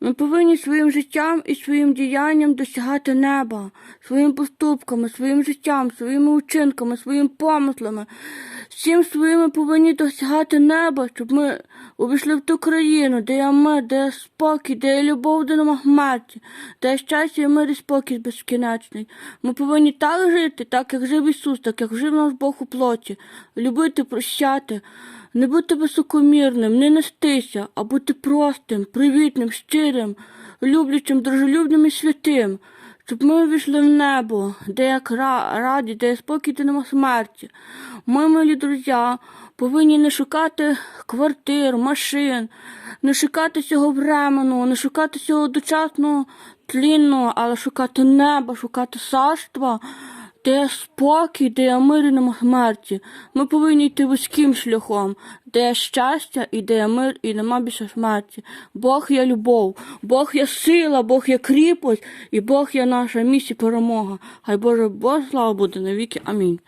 Ми повинні своїм життям і своїм діянням досягати неба, своїми поступками, своїм життям, своїми учинками, своїми помислами. Всім своїми повинні досягати неба, щоб ми увійшли в ту країну, де є мир, де є спокій, де є любов до нема смерті, де є щастя і мир і спокій безкінечний. Ми повинні так жити, так як жив Ісус, так як жив наш Бог у плоті, любити, прощати. Не бути високомірним, не нестися, а бути простим, привітним, щирим, люблячим, дружелюбним і святим, щоб ми війшли в небо, де як ра- раді, де спокій, де нема смерті. Ми, милі друзі, повинні не шукати квартир, машин, не шукати цього временного, не шукати цього дочасного тлінного, але шукати неба, шукати царства, де спокій, де є мир і нема смерті. Ми повинні йти вузьким шляхом, де є щастя і де є мир, і нема більше смерті. Бог є любов, Бог є сила, Бог є кріпость, і Бог є наша місія перемога. Хай Боже Бог слава буде навіки. Амінь.